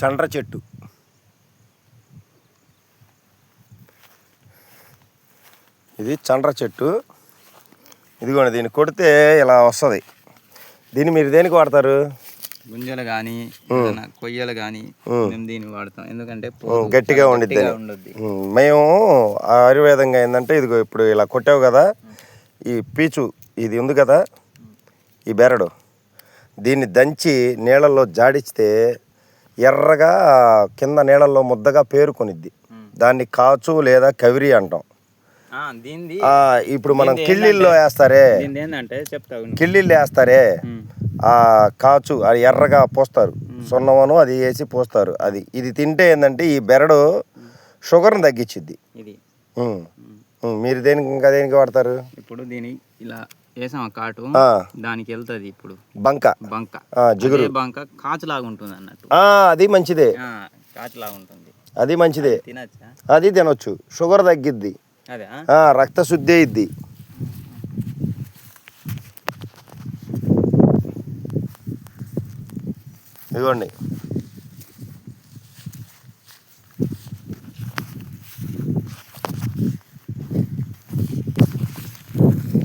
చండ్ర చెట్టు. ఇది చండ్ర చెట్టు. ఇదిగోండి దీన్ని కొడితే ఇలా వస్తుంది. దీన్ని మీరు దేనికి వాడతారు? గుంజలు కానీ కొయ్యలు కానీ మేము దీన్ని వాడతాం. ఎందుకంటే గట్టిగా ఉండిద్ది మేము ఆయుర్వేదంగా ఏంటంటే ఇదిగో ఇప్పుడు ఇలా కొట్టావు కదా ఈ పీచు ఇది ఉంది కదా ఈ బెరడు. దీన్ని దంచి నీళ్ళల్లో జాడిస్తే ఎర్రగా కింద నీళ్ళల్లో ముద్దగా పేరుకొనిద్ది. దాన్ని కాచు లేదా కవిరి అంటాం. ఇప్పుడు మనం కిళ్ళిల్లో వేస్తారే. కిళ్ళిళ్ళు వేస్తారే. ఆ కాచు అది ఎర్రగా పోస్తారు. సున్నమను అది వేసి పోస్తారు. అది ఇది తింటే ఏంటంటే ఈ బెరడు షుగర్ని తగ్గించిద్ది. మీరు దేనికి ఇంకా దేనికి వాడతారు? ఇప్పుడు దీని ఇలా వేసాం కాటు. దానికి వెళ్తుంది ఇప్పుడు. బంక. బంక. జిగురు. అదే బంక కాచులాగా ఉంటుంది అన్నట్టు. ఆ, అది మంచిదే. ఆ, కాచులాగా ఉంటుంది. అది మంచిదే. తినచ్చా? అది తినొచ్చు. షుగర్ తగ్గిద్ది. రక్త శుద్ధి అయింది ఇదిగోండి.